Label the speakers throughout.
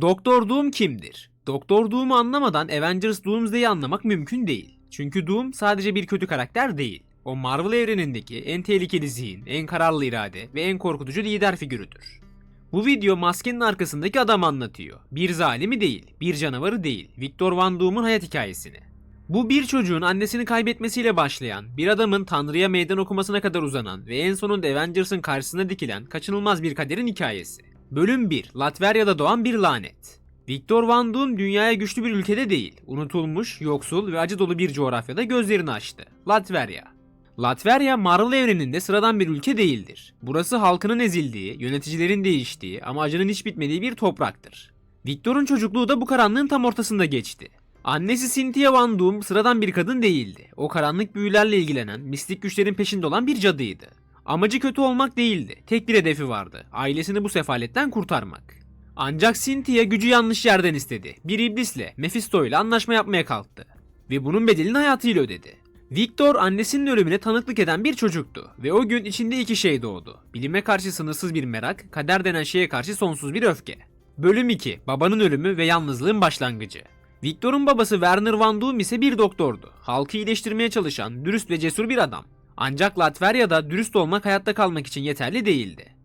Speaker 1: Doktor Doom kimdir? Doktor Doom'u anlamadan Avengers Doomsday'i anlamak mümkün değil. Çünkü Doom sadece bir kötü karakter değil. O Marvel evrenindeki en tehlikeli zihin, en kararlı irade ve en korkutucu lider figürüdür. Bu video maskenin arkasındaki adamı anlatıyor. Bir zalimi değil, bir canavarı değil, Victor Van Doom'un hayat hikayesini. Bu bir çocuğun annesini kaybetmesiyle başlayan, bir adamın Tanrı'ya meydan okumasına kadar uzanan ve en sonunda Avengers'ın karşısına dikilen kaçınılmaz bir kaderin hikayesi. Bölüm 1. Latverya'da doğan bir lanet. Victor Van Doom dünyaya güçlü bir ülkede değil, unutulmuş, yoksul ve acı dolu bir coğrafyada gözlerini açtı. Latverya. Latverya Marvel evreninde sıradan bir ülke değildir. Burası halkının ezildiği, yöneticilerin değiştiği ama acının hiç bitmediği bir topraktır. Victor'un çocukluğu da bu karanlığın tam ortasında geçti. Annesi Cynthia Van Doom sıradan bir kadın değildi. O karanlık büyülerle ilgilenen, mistik güçlerin peşinde olan bir cadıydı. Amacı kötü olmak değildi. Tek bir hedefi vardı. Ailesini bu sefaletten kurtarmak. Ancak Cynthia gücü yanlış yerden istedi. Bir iblisle, Mephisto ile anlaşma yapmaya kalktı. Ve bunun bedelini hayatıyla ödedi. Victor annesinin ölümüne tanıklık eden bir çocuktu ve o gün içinde iki şey doğdu. Bilime karşı sınırsız bir merak, kader denen şeye karşı sonsuz bir öfke. Bölüm 2. Babanın ölümü ve yalnızlığın başlangıcı. Victor'un babası Werner Van Doom ise bir doktordu. Halkı iyileştirmeye çalışan, dürüst ve cesur bir adam. Ancak Latverya'da dürüst olmak hayatta kalmak için yeterli değildi.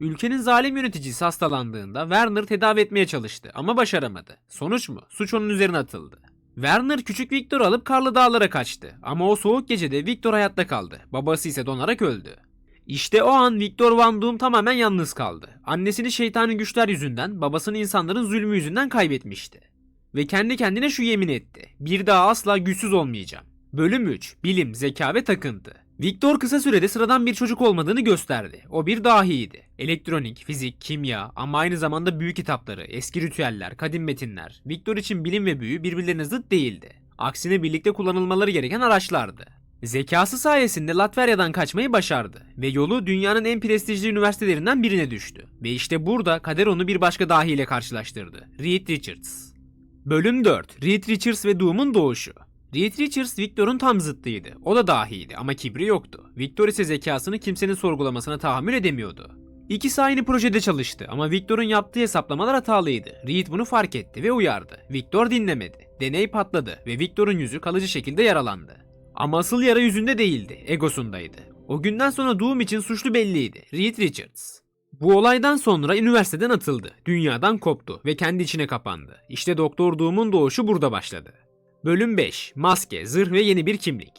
Speaker 1: Ülkenin zalim yöneticisi hastalandığında Werner tedavi etmeye çalıştı ama başaramadı. Sonuç mu? Suç onun üzerine atıldı. Werner küçük Victor'u alıp karlı dağlara kaçtı ama o soğuk gecede Victor hayatta kaldı. Babası ise donarak öldü. İşte o an Victor Van Doom tamamen yalnız kaldı. Annesini şeytani güçler yüzünden, babasını insanların zulmü yüzünden kaybetmişti. Ve kendi kendine şu yemin etti. Bir daha asla güçsüz olmayacağım. Bölüm 3. Bilim, zeka ve takıntı. Victor kısa sürede sıradan bir çocuk olmadığını gösterdi. O bir dahiydi. Elektronik, fizik, kimya ama aynı zamanda büyük kitapları, eski ritüeller, kadim metinler. Victor için bilim ve büyü birbirlerine zıt değildi. Aksine birlikte kullanılmaları gereken araçlardı. Zekası sayesinde Latverya'dan kaçmayı başardı ve yolu dünyanın en prestijli üniversitelerinden birine düştü. Ve işte burada kader onu bir başka dahiyle karşılaştırdı. Reed Richards. Bölüm 4. Reed Richards ve Doom'un doğuşu. Reed Richards Victor'un tam zıttıydı. O da dahiydi ama kibri yoktu. Victor ise zekasını kimsenin sorgulamasına tahammül edemiyordu. İkisi aynı projede çalıştı ama Victor'un yaptığı hesaplamalar hatalıydı. Reed bunu fark etti ve uyardı. Victor dinlemedi. Deney patladı ve Victor'un yüzü kalıcı şekilde yaralandı. Ama asıl yara yüzünde değildi, egosundaydı. O günden sonra Doom için suçlu belliydi. Reed Richards. Bu olaydan sonra üniversiteden atıldı. Dünyadan koptu ve kendi içine kapandı. İşte Doktor Doom'un doğuşu burada başladı. Bölüm 5. Maske, zırh ve yeni bir kimlik.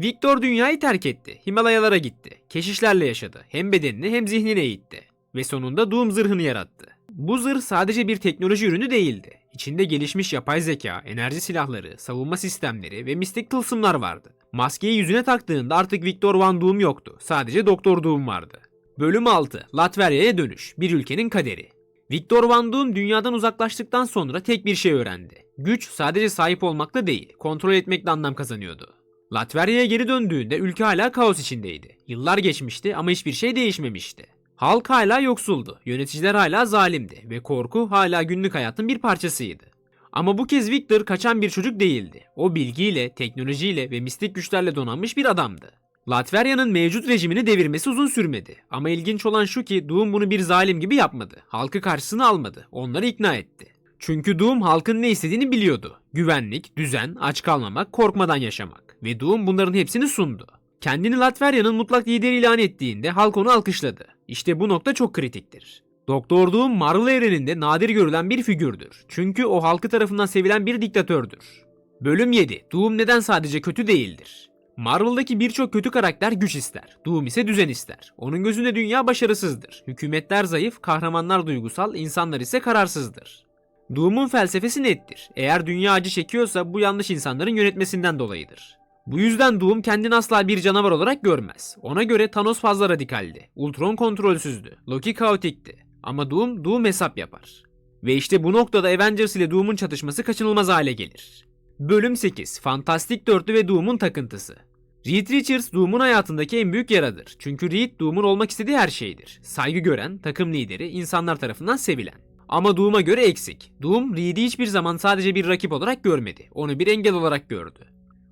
Speaker 1: Victor dünyayı terk etti. Himalayalara gitti. Keşişlerle yaşadı. Hem bedenini hem zihnini eğitti. Ve sonunda Doom zırhını yarattı. Bu zırh sadece bir teknoloji ürünü değildi. İçinde gelişmiş yapay zeka, enerji silahları, savunma sistemleri ve mistik tılsımlar vardı. Maskeyi yüzüne taktığında artık Victor Van Doom yoktu. Sadece Doktor Doom vardı. Bölüm 6. Latverya'ya dönüş. Bir ülkenin kaderi. Victor Van Doom dünyadan uzaklaştıktan sonra tek bir şey öğrendi. Güç sadece sahip olmakla değil, kontrol etmekle anlam kazanıyordu. Latverya'ya geri döndüğünde ülke hala kaos içindeydi. Yıllar geçmişti ama hiçbir şey değişmemişti. Halk hala yoksuldu, yöneticiler hala zalimdi ve korku hala günlük hayatın bir parçasıydı. Ama bu kez Victor kaçan bir çocuk değildi. O bilgiyle, teknolojiyle ve mistik güçlerle donanmış bir adamdı. Latverya'nın mevcut rejimini devirmesi uzun sürmedi. Ama ilginç olan şu ki Doom bunu bir zalim gibi yapmadı. Halkı karşısına almadı. Onları ikna etti. Çünkü Doom halkın ne istediğini biliyordu. Güvenlik, düzen, aç kalmamak, korkmadan yaşamak. Ve Doom bunların hepsini sundu. Kendini Latverya'nın mutlak lideri ilan ettiğinde halk onu alkışladı. İşte bu nokta çok kritiktir. Doktor Doom Marvel evreninde nadir görülen bir figürdür. Çünkü o halkı tarafından sevilen bir diktatördür. Bölüm 7. Doom neden sadece kötü değildir? Marvel'daki birçok kötü karakter güç ister. Doom ise düzen ister. Onun gözünde dünya başarısızdır. Hükümetler zayıf, kahramanlar duygusal, insanlar ise kararsızdır. Doom'un felsefesi nettir. Eğer dünya acı çekiyorsa bu yanlış insanların yönetmesinden dolayıdır. Bu yüzden Doom kendini asla bir canavar olarak görmez. Ona göre Thanos fazla radikaldi. Ultron kontrolsüzdü. Loki kaotikti. Ama Doom, Doom hesap yapar. Ve işte bu noktada Avengers ile Doom'un çatışması kaçınılmaz hale gelir. Bölüm 8. Fantastik Dörtlü ve Doom'un takıntısı. Reed Richards Doom'un hayatındaki en büyük yaradır. Çünkü Reed Doom'un olmak istediği her şeydir. Saygı gören, takım lideri, insanlar tarafından sevilen. Ama Doom'a göre eksik. Doom, Reed'i hiçbir zaman sadece bir rakip olarak görmedi. Onu bir engel olarak gördü.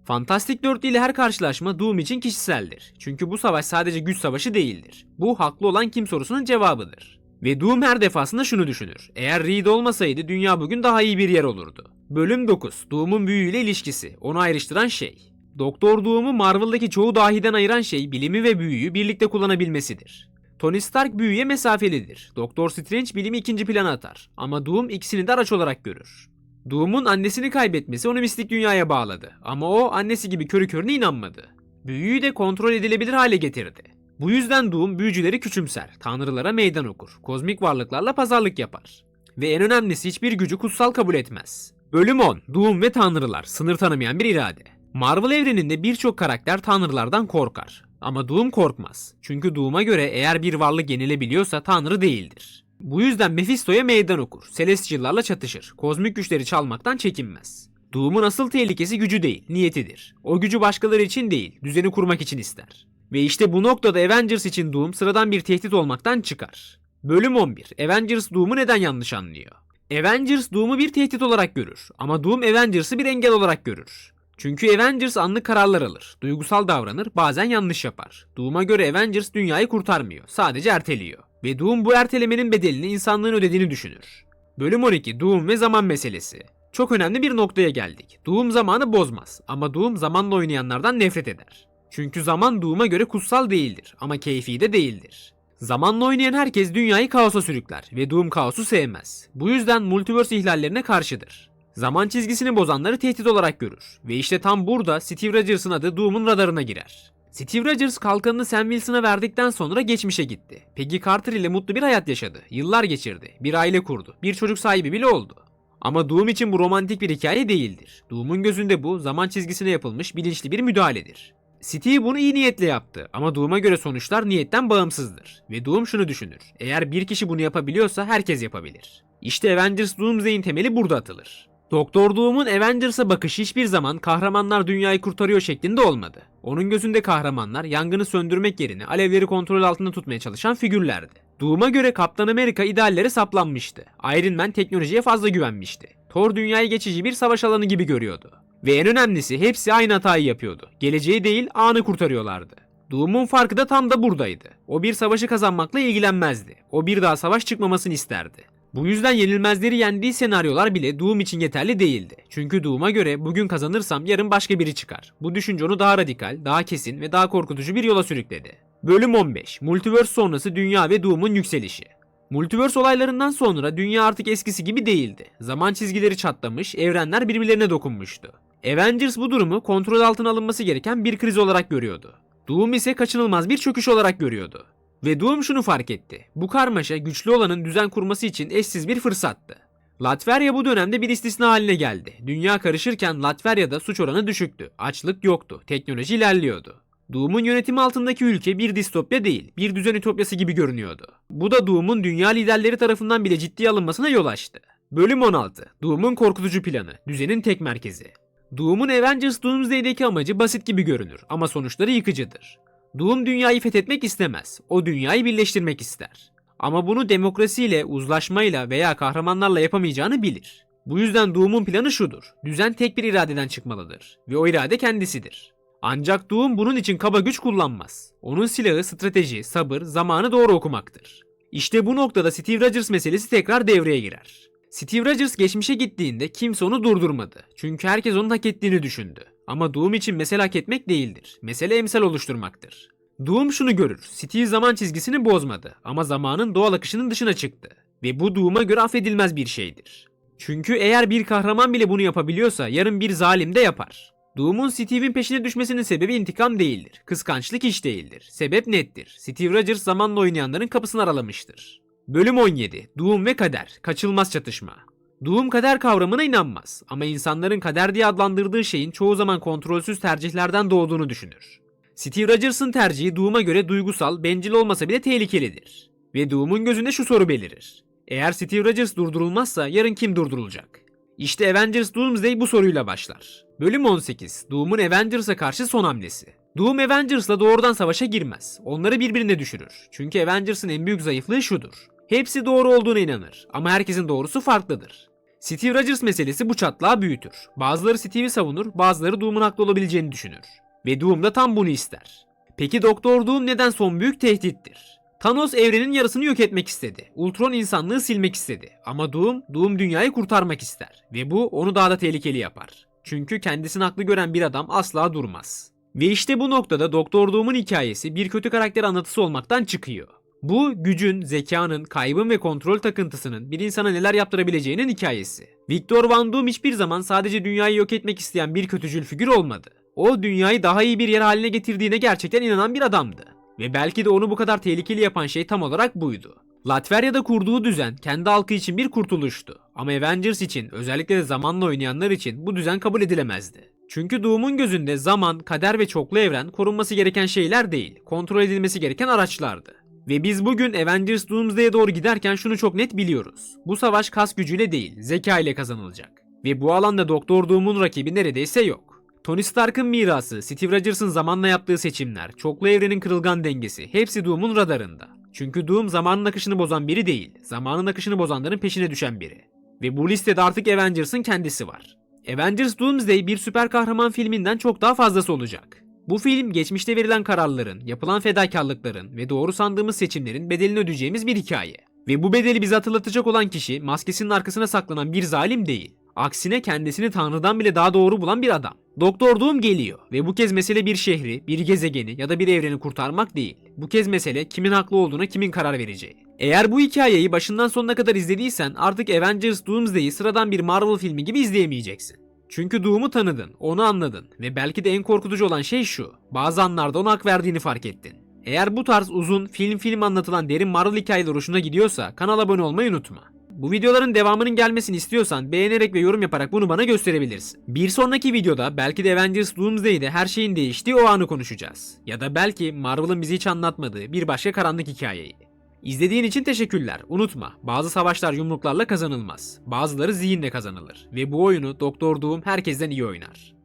Speaker 1: Fantastik Dörtlü ile her karşılaşma Doom için kişiseldir. Çünkü bu savaş sadece güç savaşı değildir. Bu haklı olan kim sorusunun cevabıdır. Ve Doom her defasında şunu düşünür. Eğer Reed olmasaydı dünya bugün daha iyi bir yer olurdu. Bölüm 9. Doom'un büyüyle ilişkisi. Onu ayrıştıran şey. Doktor Doom'u Marvel'daki çoğu dahiden ayıran şey bilimi ve büyüyü birlikte kullanabilmesidir. Tony Stark büyüye mesafelidir. Doktor Strange bilimi ikinci plana atar. Ama Doom ikisini de araç olarak görür. Doom'un annesini kaybetmesi onu mistik dünyaya bağladı. Ama o annesi gibi körü körüne inanmadı. Büyüyü de kontrol edilebilir hale getirdi. Bu yüzden Doom büyücüleri küçümser, tanrılara meydan okur, kozmik varlıklarla pazarlık yapar. Ve en önemlisi hiçbir gücü kutsal kabul etmez. Bölüm 10. Doom ve Tanrılar, sınır tanımayan bir irade. Marvel evreninde birçok karakter tanrılardan korkar. Ama Doom korkmaz. Çünkü Doom'a göre eğer bir varlık yenilebiliyorsa tanrı değildir. Bu yüzden Mephisto'ya meydan okur, Celestial'larla çatışır, kozmik güçleri çalmaktan çekinmez. Doom'un asıl tehlikesi gücü değil, niyetidir. O gücü başkaları için değil, düzeni kurmak için ister. Ve işte bu noktada Avengers için Doom sıradan bir tehdit olmaktan çıkar. Bölüm 11. Avengers Doom'u neden yanlış anlıyor? Avengers Doom'u bir tehdit olarak görür ama Doom Avengers'ı bir engel olarak görür. Çünkü Avengers anlık kararlar alır, duygusal davranır, bazen yanlış yapar. Doom'a göre Avengers dünyayı kurtarmıyor, sadece erteliyor. Ve Doom bu ertelemenin bedelini insanlığın ödediğini düşünür. Bölüm 12 Doom ve zaman meselesi. Çok önemli bir noktaya geldik. Doom zamanı bozmaz ama Doom zamanla oynayanlardan nefret eder. Çünkü zaman Doom'a göre kutsal değildir ama keyfi de değildir. Zamanla oynayan herkes dünyayı kaosa sürükler ve Doom kaosu sevmez. Bu yüzden multiverse ihlallerine karşıdır. Zaman çizgisini bozanları tehdit olarak görür. Ve işte tam burada Steve Rogers'ın adı Doom'un radarına girer. Steve Rogers kalkanını Sam Wilson'a verdikten sonra geçmişe gitti. Peggy Carter ile mutlu bir hayat yaşadı. Yıllar geçirdi. Bir aile kurdu. Bir çocuk sahibi bile oldu. Ama Doom için bu romantik bir hikaye değildir. Doom'un gözünde bu zaman çizgisine yapılmış bilinçli bir müdahaledir. Steve bunu iyi niyetle yaptı ama Doom'a göre sonuçlar niyetten bağımsızdır. Ve Doom şunu düşünür. Eğer bir kişi bunu yapabiliyorsa herkes yapabilir. İşte Avengers Doomsday'in temeli burada atılır. Doktor Doom'un Avengers'a bakışı hiçbir zaman kahramanlar dünyayı kurtarıyor şeklinde olmadı. Onun gözünde kahramanlar yangını söndürmek yerine alevleri kontrol altında tutmaya çalışan figürlerdi. Doom'a göre Kaptan Amerika idealleri saplanmıştı. Iron Man teknolojiye fazla güvenmişti. Thor dünyayı geçici bir savaş alanı gibi görüyordu. Ve en önemlisi hepsi aynı hatayı yapıyordu. Geleceği değil anı kurtarıyorlardı. Doom'un farkı da tam da buradaydı. O bir savaşı kazanmakla ilgilenmezdi. O bir daha savaş çıkmamasını isterdi. Bu yüzden yenilmezleri yendiği senaryolar bile Doom için yeterli değildi. Çünkü Doom'a göre bugün kazanırsam yarın başka biri çıkar. Bu düşünce onu daha radikal, daha kesin ve daha korkutucu bir yola sürükledi. Bölüm 15. Multiverse sonrası dünya ve Doom'un yükselişi. Multiverse olaylarından sonra dünya artık eskisi gibi değildi. Zaman çizgileri çatlamış, evrenler birbirlerine dokunmuştu. Avengers bu durumu kontrol altına alınması gereken bir kriz olarak görüyordu. Doom ise kaçınılmaz bir çöküş olarak görüyordu. Ve Doom şunu fark etti. Bu karmaşa güçlü olanın düzen kurması için eşsiz bir fırsattı. Latveria bu dönemde bir istisna haline geldi. Dünya karışırken Latveria'da suç oranı düşüktü. Açlık yoktu. Teknoloji ilerliyordu. Doom'un yönetimi altındaki ülke bir distopya değil, bir düzen ütopyası gibi görünüyordu. Bu da Doom'un dünya liderleri tarafından bile ciddiye alınmasına yol açtı. Bölüm 16. Doom'un korkutucu planı. Düzenin tek merkezi. Doom'un Avengers Doomsday'deki amacı basit gibi görünür ama sonuçları yıkıcıdır. Doom dünyayı fethetmek istemez. O dünyayı birleştirmek ister. Ama bunu demokrasiyle, uzlaşmayla veya kahramanlarla yapamayacağını bilir. Bu yüzden Doom'un planı şudur. Düzen tek bir iradeden çıkmalıdır. Ve o irade kendisidir. Ancak Doom bunun için kaba güç kullanmaz. Onun silahı strateji, sabır, zamanı doğru okumaktır. İşte bu noktada Steve Rogers meselesi tekrar devreye girer. Steve Rogers geçmişe gittiğinde kimse onu durdurmadı. Çünkü herkes onun hak ettiğini düşündü. Ama Doom için mesele hak etmek değildir. Mesele emsal oluşturmaktır. Doom şunu görür. Steve zaman çizgisini bozmadı ama zamanın doğal akışının dışına çıktı. Ve bu Doom'a göre affedilmez bir şeydir. Çünkü eğer bir kahraman bile bunu yapabiliyorsa yarın bir zalim de yapar. Doom'un Steve'in peşine düşmesinin sebebi intikam değildir. Kıskançlık hiç değildir. Sebep nettir. Steve Rogers zamanla oynayanların kapısını aralamıştır. Bölüm 17. Doom ve kader. Kaçılmaz çatışma. Doom kader kavramına inanmaz ama insanların kader diye adlandırdığı şeyin çoğu zaman kontrolsüz tercihlerden doğduğunu düşünür. Steve Rogers'ın tercihi Doom'a göre duygusal, bencil olmasa bile tehlikelidir. Ve Doom'un gözünde şu soru belirir. Eğer Steve Rogers durdurulmazsa yarın kim durdurulacak? İşte Avengers Doomsday bu soruyla başlar. Bölüm 18. Doom'un Avengers'a karşı son hamlesi. Doom Avengers'la doğrudan savaşa girmez. Onları birbirine düşürür. Çünkü Avengers'ın en büyük zayıflığı şudur. Hepsi doğru olduğuna inanır ama herkesin doğrusu farklıdır. Steve Rogers meselesi bu çatlağı büyütür. Bazıları Steve'i savunur, bazıları Doom'un haklı olabileceğini düşünür. Ve Doom da tam bunu ister. Peki Doktor Doom neden son büyük tehdittir? Thanos evrenin yarısını yok etmek istedi. Ultron insanlığı silmek istedi. Ama Doom, Doom dünyayı kurtarmak ister. Ve bu onu daha da tehlikeli yapar. Çünkü kendisini haklı gören bir adam asla durmaz. Ve işte bu noktada Doktor Doom'un hikayesi bir kötü karakter anlatısı olmaktan çıkıyor. Bu gücün, zekanın, kaybın ve kontrol takıntısının bir insana neler yaptırabileceğinin hikayesi. Victor Van Doom hiçbir zaman sadece dünyayı yok etmek isteyen bir kötücül figür olmadı. O dünyayı daha iyi bir yer haline getirdiğine gerçekten inanan bir adamdı. Ve belki de onu bu kadar tehlikeli yapan şey tam olarak buydu. Latverya'da kurduğu düzen kendi halkı için bir kurtuluştu. Ama Avengers için özellikle de zamanla oynayanlar için bu düzen kabul edilemezdi. Çünkü Doom'un gözünde zaman, kader ve çoklu evren korunması gereken şeyler değil, kontrol edilmesi gereken araçlardı. Ve biz bugün Avengers Doomsday'e doğru giderken şunu çok net biliyoruz. Bu savaş kas gücüyle değil, zeka ile kazanılacak. Ve bu alanda Doktor Doom'un rakibi neredeyse yok. Tony Stark'ın mirası, Steve Rogers'ın zamanla yaptığı seçimler, çoklu evrenin kırılgan dengesi hepsi Doom'un radarında. Çünkü Doom zamanın akışını bozan biri değil, zamanın akışını bozanların peşine düşen biri. Ve bu listede artık Avengers'ın kendisi var. Avengers Doomsday bir süper kahraman filminden çok daha fazlası olacak. Bu film geçmişte verilen kararların, yapılan fedakarlıkların ve doğru sandığımız seçimlerin bedelini ödeyeceğimiz bir hikaye. Ve bu bedeli bize hatırlatacak olan kişi maskesinin arkasına saklanan bir zalim değil. Aksine kendisini Tanrı'dan bile daha doğru bulan bir adam. Doktor Doom geliyor ve bu kez mesele bir şehri, bir gezegeni ya da bir evreni kurtarmak değil. Bu kez mesele kimin haklı olduğuna kimin karar vereceği. Eğer bu hikayeyi başından sonuna kadar izlediysen artık Avengers Doomsday'i sıradan bir Marvel filmi gibi izleyemeyeceksin. Çünkü Doom'u tanıdın, onu anladın ve belki de en korkutucu olan şey şu. Bazı anlarda ona hak verdiğini fark ettin. Eğer bu tarz uzun film film anlatılan derin Marvel hikayeler hoşuna gidiyorsa kanala abone olmayı unutma. Bu videoların devamının gelmesini istiyorsan beğenerek ve yorum yaparak bunu bana gösterebilirsin. Bir sonraki videoda belki de Avengers Doomsday'de her şeyin değiştiği o anı konuşacağız. Ya da belki Marvel'ın bize hiç anlatmadığı bir başka karanlık hikayeyi. İzlediğin için teşekkürler. Unutma, bazı savaşlar yumruklarla kazanılmaz. Bazıları zihinle kazanılır. Ve bu oyunu Doktor Doom herkesten iyi oynar.